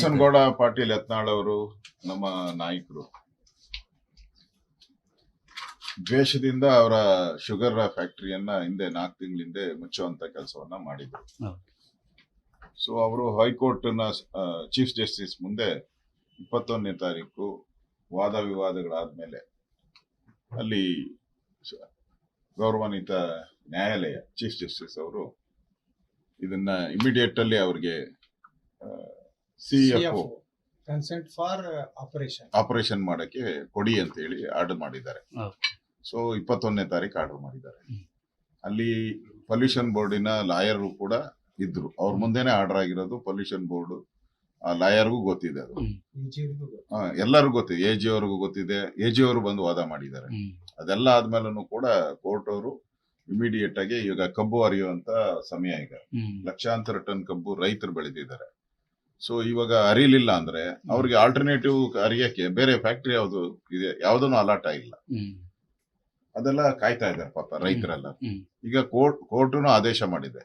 ಬಸನಗೌಡ ಪಾಟೀಲ್ ಯತ್ನಾಳ್ ಅವರು ನಮ್ಮ ನಾಯಕರು ದ್ವೇಷದಿಂದ ಅವರ ಶುಗರ್ ಫ್ಯಾಕ್ಟರಿಯನ್ನ ಹಿಂದೆ ನಾಲ್ಕು ತಿಂಗಳ ಹಿಂದೆ ಮುಚ್ಚುವಂತ ಕೆಲಸವನ್ನ ಮಾಡಿದ್ರು. ಸೊ ಅವರು ಹೈಕೋರ್ಟ್ನ ಚೀಫ್ ಜಸ್ಟಿಸ್ ಮುಂದೆ ಇಪ್ಪತ್ತೊಂದನೇ ತಾರೀಕು ವಾದ ವಿವಾದಗಳಾದ್ಮೇಲೆ ಅಲ್ಲಿ ಗೌರವಾನ್ವಿತ ನ್ಯಾಯಾಲಯ ಚೀಫ್ ಜಸ್ಟಿಸ್ ಅವರು ಇದನ್ನ ಇಮಿಡಿಯೇಟ್ ಅಲ್ಲಿ ಅವ್ರಿಗೆ CFO consent for operation operation ಮಾಡಕ್ಕೆ ಕೊಡಿ ಅಂತ ಹೇಳಿ ಆರ್ಡರ್ ಮಾಡಿದ್ದಾರೆ. ಸೊ ಇಪ್ಪತ್ತೊಂದನೇ ತಾರೀಕು ಆರ್ಡರ್ ಮಾಡಿದ್ದಾರೆ. ಅಲ್ಲಿ ಪೊಲ್ಯೂಷನ್ ಬೋರ್ಡಿನ ಲಾಯರ್ ಕೂಡ ಇದ್ರು. ಅವ್ರ ಮುಂದೆನೆ ಆರ್ಡರ್ ಆಗಿರೋದು ಪೊಲ್ಯೂಷನ್ ಬೋರ್ಡ್ ಆ ಲಾಯರ್ಗೂ ಗೊತ್ತಿದೆ ಅದು. ಎಲ್ಲರಿಗೂ ಗೊತ್ತಿದೆ ಎ ಜಿ ಅವ್ರಿಗೂ ಗೊತ್ತಿದೆ. ಎ ಜಿ ಅವರು ಬಂದು ವಾದ ಮಾಡಿದ್ದಾರೆ. ಅದೆಲ್ಲ ಆದ್ಮೇಲೂ ಕೂಡ ಕೋರ್ಟ್ ಅವರು ಇಮಿಡಿಯೇಟ್ ಆಗಿ ಈಗ ಕಬ್ಬು ಹರಿಯುವಂತ ಸಮಯ ಈಗ. ಲಕ್ಷಾಂತರ ಟನ್ ಕಬ್ಬು ರೈತರು ಬೆಳೆದಿದ್ದಾರೆ. ಸೊ ಇವಾಗ ಅರಿಲಿಲ್ಲ ಅಂದ್ರೆ ಅವ್ರಿಗೆ ಆಲ್ಟರ್ನೇಟಿವ್ ಅರಿಯಕ್ಕೆ ಬೇರೆ ಫ್ಯಾಕ್ಟರಿ ಯಾವ್ದು ಇದೆ ಯಾವ್ದನ್ನು ಅಲಾಟ್ ಆಗಿಲ್ಲ. ಅದೆಲ್ಲ ಕಾಯ್ತಾ ಇದ್ದಾರೆ ಪಾಪ ರೈತರೆಲ್ಲ. ಈಗ ಕೋರ್ಟ್ ಕೋರ್ಟುನು ಆದೇಶ ಮಾಡಿದೆ.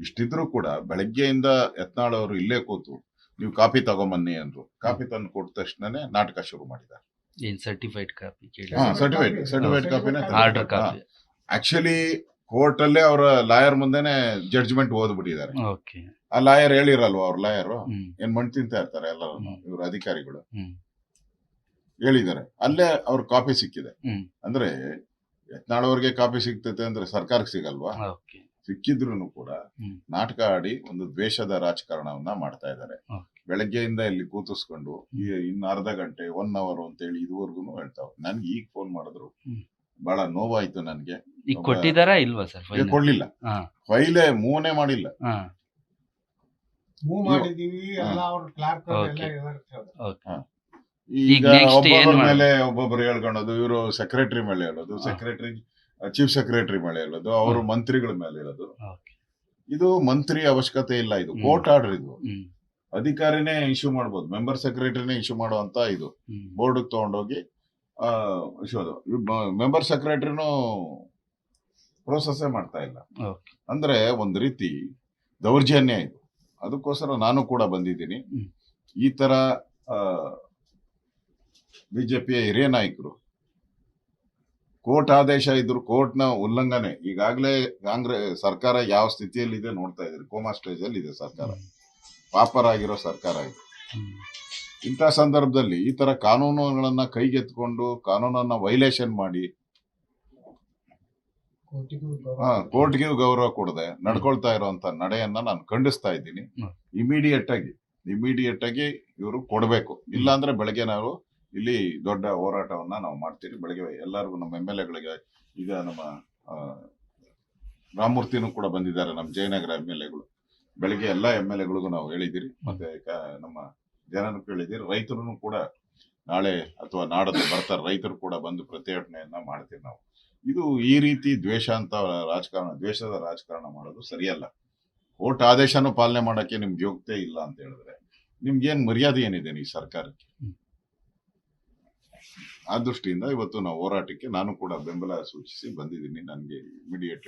ಇಷ್ಟಿದ್ರು ಕೂಡ ಬೆಳಗ್ಗೆಯಿಂದ ಯತ್ನಾಳ್ ಅವರು ಇಲ್ಲೇ ಕೂತು ನೀವು ಕಾಪಿ ತಗೊಂಬನ್ನಿ ಅಂದ್ರು. ಕಾಪಿ ತಂದು ಕೊಟ್ಟ ತಕ್ಷಣನೇ ನಾಟಕ ಶುರು ಮಾಡಿದ್ದಾರೆ. ಸರ್ಟಿಫೈಡ್ ಕಾಪಿ ಸರ್ಟಿಫೈಡ್ ಸರ್ಟಿಫೈಡ್ ಕಾಪಿನ ಆಕ್ಚುಲಿ ಕೋರ್ಟ್ ಅಲ್ಲಿ ಅವರ ಲಾಯರ್ ಮುಂದೆನೆ ಜಡ್ಜ್ಮೆಂಟ್ ಓದ್ಬಿಟ್ಟಿದ್ದಾರೆ. ಓಕೆ. ಆ ಲಾಯರ್ ಹೇಳಿರಲ್ವಾ ಅವ್ರ ಲಾಯರ್? ಏನ್ ಮಣ್ ತಿಂತಾ ಇರ್ತಾರೆ ಎಲ್ಲರೂ. ಇವ್ರ ಅಧಿಕಾರಿಗಳು? ಹೇಳಿದ್ದಾರೆ. ಅಲ್ಲೇ ಅವ್ರ ಕಾಪಿ ಸಿಕ್ಕಿದೆ. ಅಂದ್ರೆ ಯತ್ನಾಳವ್ರಿಗೆ ಕಾಪಿ ಸಿಗ್ತೈತೆ ಅಂದ್ರೆ ಸರ್ಕಾರಕ್ಕೆ ಸಿಗಲ್ವಾ? ಸಿಕ್ಕಿದ್ರು ಕೂಡ ನಾಟಕ ಆಡಿ ಒಂದು ದ್ವೇಷದ ರಾಜಕಾರಣವನ್ನ ಮಾಡ್ತಾ ಇದ್ದಾರೆ. ಬೆಳಗ್ಗೆಯಿಂದ ಇಲ್ಲಿ ಕೂತಿಸ್ಕೊಂಡು ಇನ್ನ ಇನ್ನು ಅರ್ಧ ಗಂಟೆ ಒನ್ ಅವರ್ ಅಂತ ಹೇಳಿ ಇದುವರೆಗೂ ಹೇಳ್ತಾವ್ ನನ್ಗೆ ಈಗ ಫೋನ್ ಮಾಡಿದ್ರು. ಬಹಳ ನೋವಾಯ್ತು ನನ್ಗೆ. ಈಗ ಕೊಟ್ಟಿದಾರಾ ಇಲ್ವಾ ಸರ್ ಈಗ ಕೊಡ್ಲಿಲ್ಲ. ಫೈಲೇ ಮೂವನೇ ಮಾಡಿಲ್ಲ. ಮೂವ್ ಮಾಡಿದೀವಿ ಎಲ್ಲ ಅವ್ರ ಕ್ಲಾರ್ಕ್ Okay. ಎಲ್ಲ ಓಕೆ ಈಗ ಈಗ next ಏನ್ ಒಬ್ಬೊಬ್ಬರ ಮಾಡೋದು? ಮೇಲೆ ಒಬ್ಬೊಬ್ರು ಹೇಳ್ಕೊಳೋದು ಇವರು ಸೆಕ್ರೆಟರಿ ಮೇಲೆ ಹೇಳೋದು ಹಾ. ಸೆಕ್ರೆಟರಿ ಚೀಫ್ ಸೆಕ್ರೆಟರಿ ಮೇಲೆ ಹೇಳೋದು ಅವರು. ಮಂತ್ರಿಗಳ ಮೇಲೆ ಹೇಳೋದು. ಓಕೆ ಇದು ಮಂತ್ರಿ ಅವಶ್ಯಕತೆ ಇಲ್ಲ ಇದು ಹ್ಮ್. ಕೋರ್ಟ್ ಆರ್ಡರ್ ಇದು. ಹ್ಮ್. ಅಧಿಕಾರಿನೇ ಇಶ್ಯೂ ಮಾಡ್ಬೋದು ಮೆಂಬರ್ ಸೆಕ್ರೆಟರಿನೇ ಇಶ್ಯೂ ಮಾಡುವಂತ ಇದು. ಹ್ಮ್. ಬೋರ್ಡ್ ತಗೊಂಡೋಗಿ ಇಶ್ಯೂ ಅದು. ಮೆಂಬರ್ ಸೆಕ್ರೆಟರಿನೂ ಪ್ರೋಸೆಸ್ಸೇ ಮಾಡ್ತಾ ಇಲ್ಲ. ಅಂದ್ರೆ ಒಂದ್ ರೀತಿ ದೌರ್ಜನ್ಯ ಇದು. ಅದಕ್ಕೋಸ್ಕರ ನಾನು ಕೂಡ ಬಂದಿದ್ದೀನಿ. ಈ ತರ ಬಿಜೆಪಿಯ ಹಿರಿಯ ನಾಯಕರು ಕೋರ್ಟ್ ಆದೇಶ ಇದ್ರು ಕೋರ್ಟ್ನ ಉಲ್ಲಂಘನೆ ಈಗಾಗಲೇ ಕಾಂಗ್ರೆಸ್ ಸರ್ಕಾರ ಯಾವ ಸ್ಥಿತಿಯಲ್ಲಿದೆ ನೋಡ್ತಾ ಇದ್ರು ಕೋಮಾ ಸ್ಟೇಜ್ ಅಲ್ಲಿ ಇದೆ ಸರ್ಕಾರ ಪಾಪರಾಗಿರೋ ಸರ್ಕಾರ ಇದು. ಇಂಥ ಸಂದರ್ಭದಲ್ಲಿ ಈ ತರ ಕಾನೂನುಗಳನ್ನ ಕೈಗೆತ್ಕೊಂಡು ಕಾನೂನನ್ನ ವೈಲೇಷನ್ ಮಾಡಿ ಕೋರ್ಟಿಗೂ ಗೌರವ ಕೊಡದೆ ನಡ್ಕೊಳ್ತಾ ಇರುವಂತ ನಡೆಯನ್ನ ನಾನು ಖಂಡಿಸ್ತಾ ಇದ್ದೀನಿ. ಇಮಿಡಿಯೇಟ್ ಆಗಿ ಇಮಿಡಿಯೇಟ್ ಆಗಿ ಇವರು ಕೊಡಬೇಕು. ಇಲ್ಲಾಂದ್ರೆ ಬೆಳಗ್ಗೆ ನಾವು ಇಲ್ಲಿ ದೊಡ್ಡ ಹೋರಾಟವನ್ನ ನಾವು ಮಾಡ್ತೀವಿ ಬೆಳಗ್ಗೆ ಎಲ್ಲರಿಗೂ ನಮ್ಮ ಎಂ ಎಲ್ ಎಗಳಿಗೆ ಈಗ ನಮ್ಮ ರಾಮಮೂರ್ತಿನೂ ಕೂಡ ಬಂದಿದ್ದಾರೆ ನಮ್ಮ ಜಯನಗರ ಎಂ ಎಲ್ ಎಗಳು. ಬೆಳಗ್ಗೆ ಎಲ್ಲಾ ಎಂ ಎಲ್ ಎಗಳಿಗೂ ನಾವು ಹೇಳಿದಿರಿ ಮತ್ತೆ ನಮ್ಮ ಜನರು ಕೇಳಿದಿರಿ ರೈತರು ಕೂಡ ನಾಳೆ ಅಥವಾ ನಾಡದ ಬರ್ತಾರೆ. ರೈತರು ಕೂಡ ಬಂದು ಪ್ರತಿಭಟನೆಯನ್ನ ಮಾಡ್ತೀವಿ ನಾವು. ಇದು ಈ ರೀತಿ ದ್ವೇಷ ಅಂತ ರಾಜಕಾರಣ, ದ್ವೇಷದ ರಾಜಕಾರಣ ಮಾಡೋದು ಸರಿಯಲ್ಲ. ಕೋರ್ಟ್ ಆದೇಶನೂ ಪಾಲನೆ ಮಾಡೋಕ್ಕೆ ನಿಮ್ಗೆ ಯೋಗ್ಯತೆ ಇಲ್ಲ ಅಂತ ಹೇಳಿದ್ರೆ ನಿಮ್ಗೇನ್ ಮರ್ಯಾದೆ ಏನಿದೆ ಈ ಸರ್ಕಾರಕ್ಕೆ? ಆ ದೃಷ್ಟಿಯಿಂದ ಇವತ್ತು ನಾವು ಹೋರಾಟಕ್ಕೆ ನಾನು ಕೂಡ ಬೆಂಬಲ ಸೂಚಿಸಿ ಬಂದಿದ್ದೀನಿ. ನನಗೆ ಇಮಿಡಿಯೇಟ್